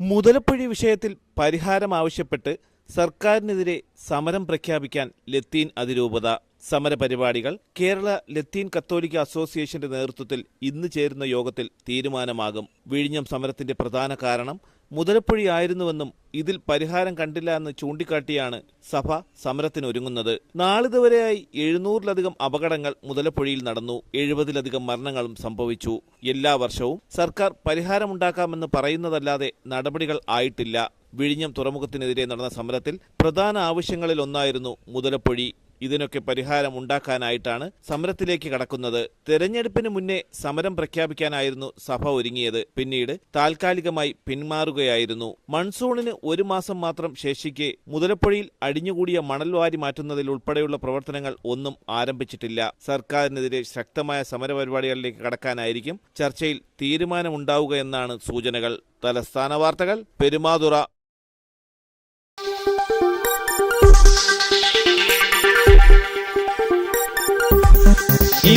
മുതലപ്പൊഴി വിഷയത്തിൽ പരിഹാരം ആവശ്യപ്പെട്ട് സർക്കാരിനെതിരെ സമരം പ്രഖ്യാപിക്കാൻ ലത്തീൻ അതിരൂപത. സമരപരിപാടികൾ കേരള ലത്തീൻ കത്തോലിക്ക അസോസിയേഷന്റെ നേതൃത്വത്തിൽ ഇന്ന് ചേരുന്ന യോഗത്തിൽ തീരുമാനമാകും. വിഴിഞ്ഞം സമരത്തിന്റെ പ്രധാന കാരണം മുതലപ്പൊഴിയായിരുന്നുവെന്നും ഇതിൽ പരിഹാരം കണ്ടില്ല എന്ന് ചൂണ്ടിക്കാട്ടിയാണ് സഭ സമരത്തിനൊരുങ്ങുന്നത്. നാളിതുവരെയായി എഴുന്നൂറിലധികം അപകടങ്ങൾ മുതലപ്പൊഴിയിൽ നടന്നു. എഴുപതിലധികം മരണങ്ങളും സംഭവിച്ചു. എല്ലാ വർഷവും സർക്കാർ പരിഹാരമുണ്ടാക്കാമെന്ന് പറയുന്നതല്ലാതെ നടപടികൾ ആയിട്ടില്ല. വിഴിഞ്ഞം തുറമുഖത്തിനെതിരെ നടന്ന സമരത്തിൽ പ്രധാന ആവശ്യങ്ങളിലൊന്നായിരുന്നു മുതലപ്പൊഴി. ഇതിനൊക്കെ പരിഹാരം ഉണ്ടാക്കാനായിട്ടാണ് സമരത്തിലേക്ക് കടക്കുന്നത്. തെരഞ്ഞെടുപ്പിന് മുന്നേ സമരം പ്രഖ്യാപിക്കാനായിരുന്നു സഭ ഒരുങ്ങിയത്. പിന്നീട് താൽക്കാലികമായി പിന്മാറുകയായിരുന്നു. മൺസൂണിന് ഒരു മാസം മാത്രം ശേഷിക്കെ മുതലപ്പൊഴിയിൽ അടിഞ്ഞുകൂടിയ മണൽ വാരി മാറ്റുന്നതിൽ ഉൾപ്പെടെയുള്ള പ്രവർത്തനങ്ങൾ ഒന്നും ആരംഭിച്ചിട്ടില്ല. സർക്കാരിനെതിരെ ശക്തമായ സമരപരിപാടികളിലേക്ക് കടക്കാനായിരിക്കും ചർച്ചയിൽ തീരുമാനമുണ്ടാവുക എന്നാണ് സൂചനകൾ. തലസ്ഥാന വാർത്തകൾ പെരുമാതുറ.